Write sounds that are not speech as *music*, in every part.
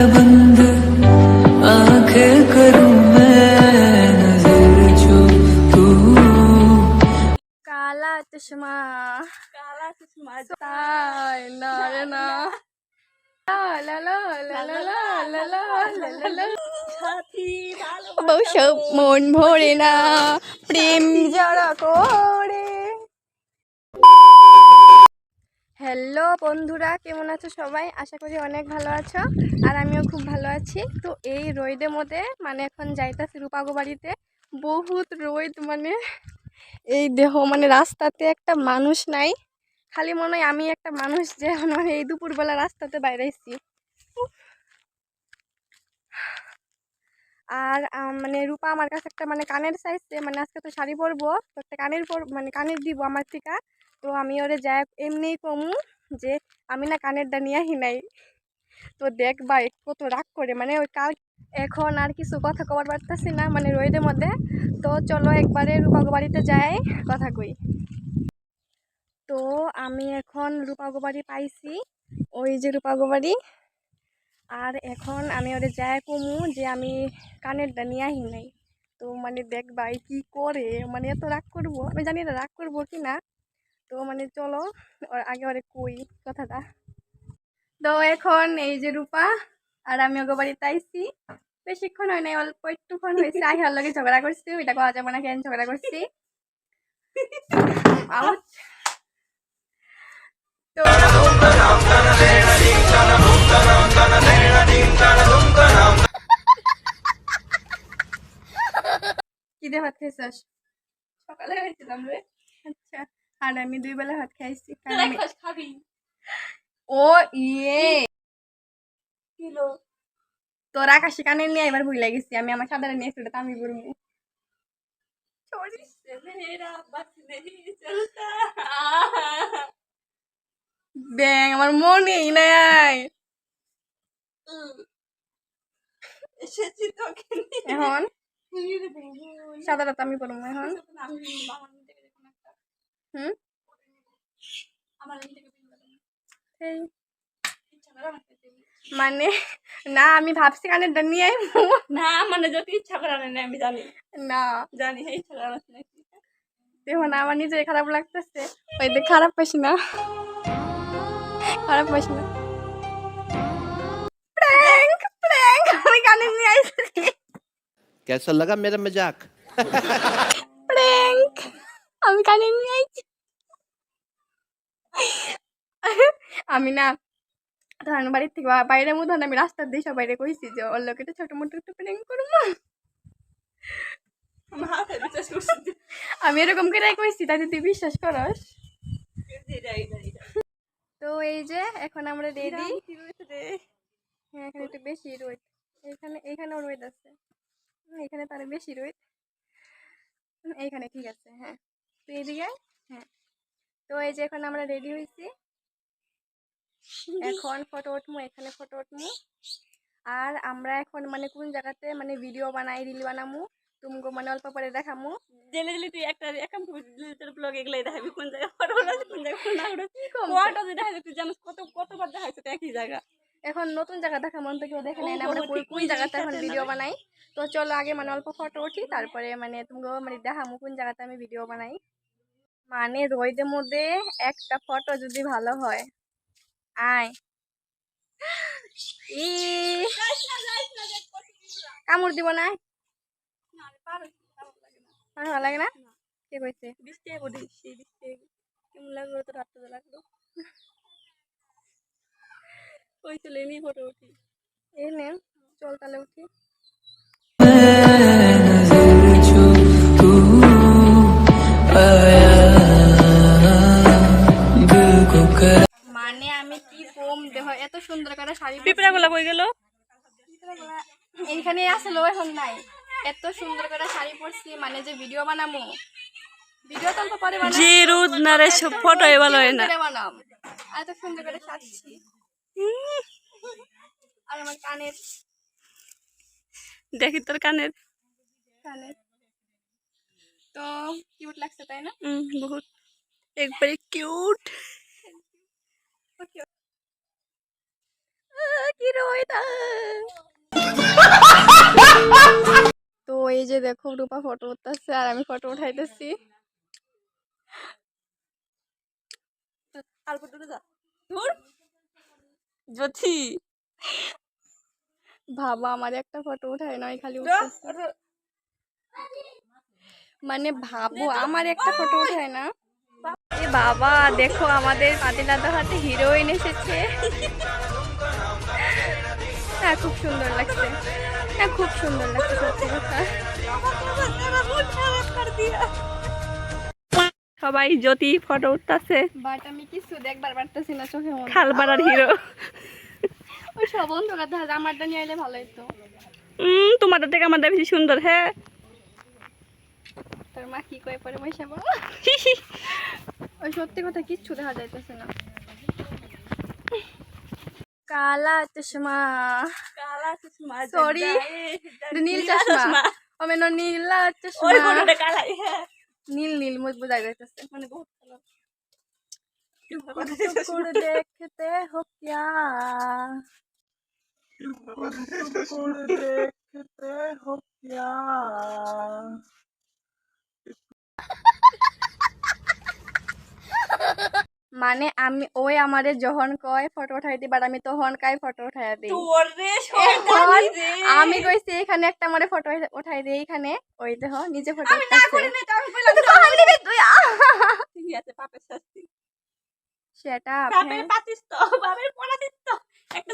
बंद आंखें करूं मैं नजर जो तू काला चश्मा काला चश्मा ताय ना रे ना বউ সব মন ভরে না প্রেম জড়া কর হ্যালো বন্ধুরা, কেমন আছো সবাই? আশা করি অনেক ভালো আছো আর আমিও খুব ভালো আছি। তো এই রোদের মধ্যে মানে এখন যাইতাছি রূপাগো বাড়িতে, বহুত রোদ মানে। এই দেহ মানে রাস্তাতে একটা মানুষ নাই, খালি মনে হয় আমি একটা মানুষ যে এই দুপুরবেলা রাস্তাতে বাইরে বাইরেছি আর মানে রূপা আমার কাছে একটা মানে কানের চাইছে মানে আজকে তো শাড়ি পরবো, তো একটা কানের পর মানে কানের দিব আমার থেকে। তো আমি ওরে যাই এমনিই কমু যে আমি না কানেরটা নিয়ে আহি নাই। তো দেখ ভাই কত রাগ করে মানে ওই কাল এখন আর কিছু কথা কবার পারতেছি না মানে রোদের মধ্যে। তো চলো একবারে রূপাগো বাড়িতে যাই, কথা কই। তো আমি এখন রূপাগো বাড়ি পাইছি, ওই যে রূপাগো বাড়ি। আর এখন আমি ওরে যাই কমু যে আমি কানেরটা নিয়ে আহি নাই। তো মানে দেখ ভাই কি করে? মানে এত রাগ করব? আমি জানি না রাগ করব কি না। তো মানে চলো ওর আগে ওরে কই কথাটা। তো এখন এই যে রূপা আর আমি ওগো বাড়িতে আইছি। বেশিক্ষণ হয় নাই অল্প একটুক্ষণ হয়েছে। আহিয়ার লগে ঝগড়া করছি ওইটা কওয়া যাবে না কেন ঝগড়া করছি। *laughs* তো কি দিয়ে ভাত খাইছিস? সকালে খাইছিলাম রে। আচ্ছা আর আমি দুই বেলা ভাত খাইছি। খাবি। ও ইয়ে। কিলো? তোর আকাশি কানে নিয়ে এবার ভুলে গেছি। আমি আমার সাদারে নিয়ে আমি চলতা। ব্যাং আমার মনেই নাই। এসেছি তোকে এখন? সাদাটা তো আমি পড়ব এখন? মানে না আমি ভাবছি কানেরটা নিয়ে আইবো না মানে যদি ইচ্ছা করে না আমি জানি। না। জানি ইচ্ছা করে দেখুন আমার নিজে খারাপ লাগতেছে। ওই খারাপ পাইছি না। খারাপ পাইছি না। প্র্যাঙ্ক আমি কানে নিয়ে আইছি कैसा लगा मेरा मजाक প্র্যাঙ্ক আমি কানে নিয়ে আইছি আমি না ধরেন বাড়ির থেকে বা- বাইরের মধ্যে আমি রাস্তার দিয়ে সবাই কইছি যে ওর লোক একটু ছোট মোটো একটু প্র্যাঙ্ক করবো আমার হাতে বিশ্বাস করছি আমি এরকম করে কইছি তাই তুই বিশ্বাস করস এটাই এটাই তো এই যে এখন আমরা রেডি কি রয়েছে রে হ্যাঁ এখানে একটু বেশি রোদ এখানে এখানেও রোদ আছে। এখানে তার বেশি রোদ। হুম, এইখানে ঠিক আছে হ্যাঁ। তো আয়। হ্যাঁ। তো এই যে এখন আমরা রেডি হয়েছি। এখন ফটো উঠবো এখানে ফটো উঠবো আর আমরা এখন মানে কোন জায়গাতে মানে ভিডিও বানাই রিল বানামু তুমগো মানে অল্প পরে দেখামু। জেনে জেলে তুই একটা একাম তোর ব্লগ এগুলাই দেখাবি কোন জায়গায় ফটো উঠাচ্ছি কোন জায়গায় উঠাচ্ছি ফটো যে দেখাচ্ছে তুই জানিস কত কতবার দেখাচ্ছে তো একই জায়গা। এখন নতুন জায়গা দেখা মন তো কেউ দেখে নেয় না আমরা ও, কোন- জায়গাতে এখন ভিডিও। বানাই? তো চলো আগে মানে অল্প ফটো উঠি তারপরে মানে তুমি মানে দেখামু কোন জায়গাতে আমি ভিডিও বানাই। মানে রোদের মধ্যে একটা ফটো যদি ভালো হয় আয়। ই কামড় দিব না? ভালো লাগে না? কে কইছে? বৃষ্টি কেমন লাগল তো রাত্রে লাগল ওই চলে এমনি ফটো উঠি। এই নেন চল তাহলে উঠি। মানে আমি কি পোম দেহ এত সুন্দর করে শাড়ি পিঁপড়া গুলা কই গেল? এইখানে আসলো এখন নাই। এত সুন্দর করে শাড়ি পরছি মানে যে ভিডিও বানামু। ভিডিও তো অল্প পরে বানাবো যে রোদ না রে ফটো ভালো না। বানাম। এত সুন্দর করে সাজছি। আর আমার কানের। দেখি তোর কানের। কানের। তো কিউট লাগছে তাই না? উম, বহুত। একবারে কিউট। কি রইতা তো এই যে দেখো রূপা ফটো উঠতেছে আর আমি ফটো উঠাইতেছি। দূরে যা। দূর জ্যোতি ভাবা আমার একটা ফটো উঠাই নয় খালি মানে ভাবো আমার একটা ফটো উঠায় না? বাবা দেখো আমাদের পাতিলাদা হাতে হিরোইন এসেছে। হ্যাঁ খুব সুন্দর লাগছে। হ্যাঁ খুব সুন্দর লাগছে সত্যি কথা। সবাই জ্যোতি ফটো উঠতেছে। বাট আমি কিছু দেখবার পারতেছি না চোখে খালপাড়ার হিরো তোমাদের দেখা থেকে বেশি সুন্দর হ্যাঁ। তোর মা কি কয়ে পরে *laughs* ওই সত্যি কথা কিচ্ছু দেখা যাইতেছে না। চশমা। নীল নীল নীল মুখ দেখতে মানে আমি ওই আমারে যখন কয় ফটো উঠাইতে বাট আমি তখন কাই ফটো উঠাই দিই? আমি কইছি এখানে একটা আমারে ফটো উঠাই দিই এখানে। ওই দেহ নিজে ফটো সেটা একটা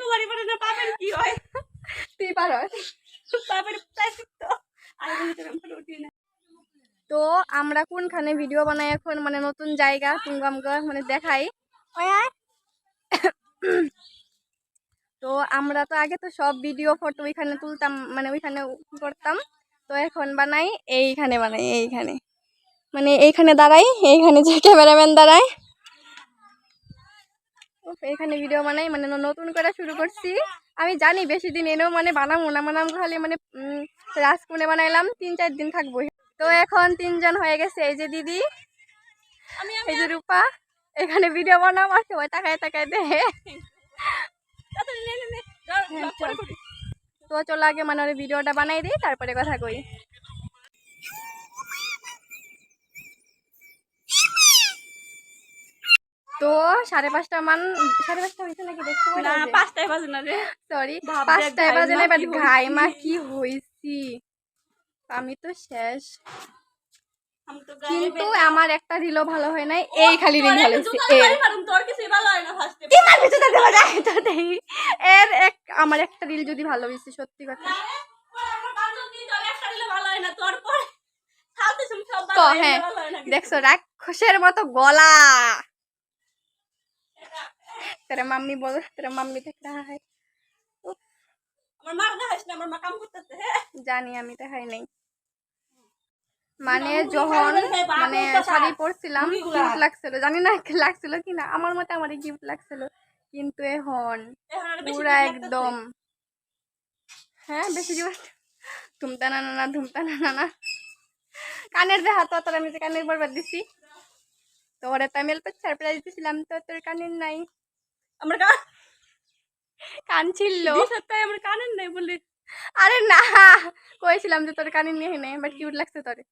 কুমারী না পাপের কি হয়? তুই পাপের পাতিস তো। বলি তোর না তো আমরা কোনখানে ভিডিও বানাই এখন? মানে নতুন জায়গা তুঙ্গামগা মানে দেখাই। তো আমরা তো আগে তো সব ভিডিও ফটো ওইখানে তুলতাম মানে ওইখানে করতাম। তো এখন বানাই এইখানে বানাই এইখানে। মানে এইখানে দাঁড়াই এইখানে যে ক্যামেরাম্যান দাঁড়ায়। উফ, এইখানে ভিডিও বানাই মানে নতুন করে শুরু করছি। আমি জানি বেশি দিন এনেও মানে বানাবো না বানাম খালি মানে রাজকুনে বানাইলাম তিন চার দিন থাকব। তো এখন তিনজন হয়ে গেছে এই যে দিদি এই যে রূপা এখানে ভিডিও বানাম আর সবাই তাকায় তাকায় যাও, হ্যাঁ। তো চলো আগে মানে ভিডিওটা বানাই দিই তারপরে কথা কই। তো সাড়ে পাঁচটা মান সাড়ে পাঁচটা হয়েছে নাকি? দেখতে না পাঁচটায় বাজে না রে। সরি পাঁচটায় বাজে না বাট কি হইছি। ঘাই মা কি হয়েছি আমি তো শেষ কিন্তু আমার একটা রিলও ভালো হয় নাই এই খালি রিল ভালো হয়েছে। এর এক আমার একটা রিল যদি ভালো হয়েছে সত্যি কথা। হয়। দেখছ রাক্ষসের মতো গলা। है। আমার না, আমার মা কাম করতেছে, হ্যাঁ। জানি আমি দেখাই নাই। মানে যখন মানে শাড়ি পরছিলাম লাগছিল। জানি না *laughs* লাগছিল কি না আমার মতে আমারই কিউট লাগছিল কিন্তু এখন পুরা একদম হ্যাঁ বেশি জীবন ধুমতা না না ধুমতা না কানের যে হাত তোর আমি যে কানের বরবাদ দিছি। তো ওরে তো আমি সারপ্রাইজ দিছিলাম তো তোর কানের নাই। আমার কান কান ছিল দুই আমার কানের নাই বলে আরে না কইছিলাম যে তোর কানে নিয়ে নেই বাট কিউট লাগছে তোরে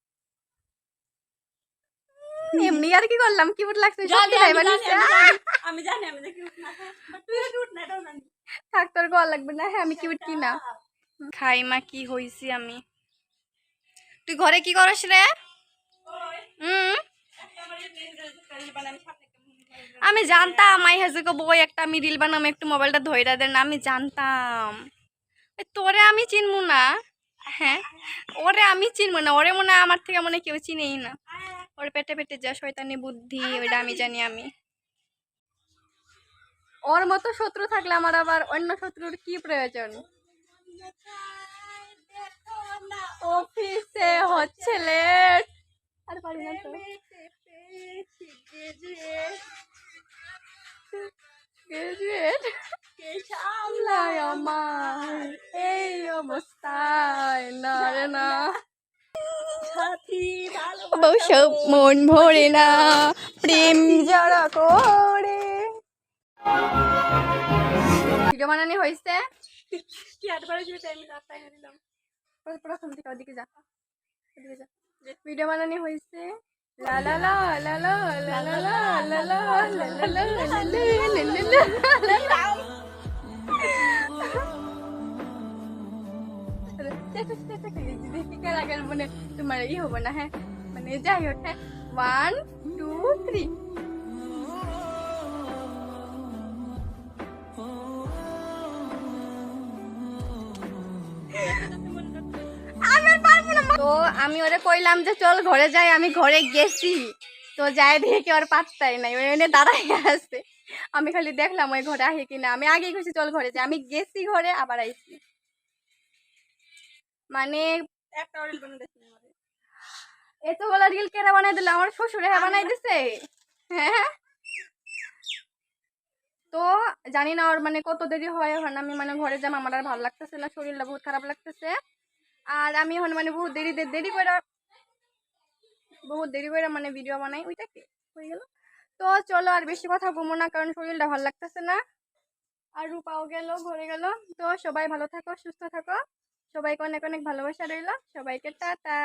এমনি আর কি করলাম কিউট লাগছে সত্যি আমি জানি, আমি জানি, উঠ না তুই কি উঠ না জানি থাক তোর গল লাগবে না হ্যাঁ আমি কিউট কি না খাই মা কি হইছি আমি তুই ঘরে কি করস রে হুম আমি জানতাম আই হাজুকে বই একটা, আমি রিল বানাম, একটু মোবাইলটা ধইরা দেন, আমি জানতাম। তোরে আমি চিনবো না। হ্যাঁ? ওরে আমি চিনবো না। ওরে মনে আমার থেকে মনে কেউ চিনেই না। ওর পেটে পেটে যা শয়তানি বুদ্ধি, ওইটা আমি জানি আমি। ওর মতো শত্রু থাকলে আমার আবার অন্য শত্রুর কি প্রয়োজন? অফিসে হচ্ছে বসব মন ভরে না প্রেম যারা করে ভিডিও বানানি হয়েছে কি আট বারো জিবি আমি টাইম দিলাম প্রথম থেকে ওদিকে যা ওদিকে যা ভিডিও বানানি হয়েছে লা লা লা লা লা লা লা লা লা লা লা লা লা লা লা লা লা লা। চেষ্টা চেষ্টা করি দেখি কার আগের মানে তোমার ই হব না হ্যাঁ মানে যাই হ্যাঁ ওয়ান টু থ্রি। তো আমি ওরে কইলাম যে, চল ঘরে যাই, আমি ঘরে গেছি। তো যাই দেখি ওর পাত্তাই নাই। ওই এনে দাঁড়াই আছে। আমি খালি দেখলাম ওই ঘরে আহে কিনা। আমি আগেই কইছি, চল ঘরে যাই। আমি গেছি ঘরে, আবার আইছি। মানে একটা অরিল বানিয়ে দেখি আমারে এতগুলো রিল কেরা বানাই দিল? আমার শ্বশুরে হ্যাঁ বানাই দিছে? হ্যাঁ তো জানি না ওর মানে কত দেরি হয় এখন আমি মানে ঘরে যাম আমার আর ভালো লাগতেছে না শরীরটা বহুত খারাপ লাগতেছে। আর আমি এখন মানে বহুত দেরি দেরি করে বহুত দেরি করে মানে ভিডিও বানাই। ওইটা কি? হয়ে গেল। তো চলো আর বেশি কথা বলব না কারণ শরীরটা ভালো লাগতেছে না। আর রূপাও গেল ঘরে গেল। তো সবাই ভালো থাকো সুস্থ থাকো। সবাইকে অনেক অনেক ভালোবাসা রইল। সবাইকে টাটা।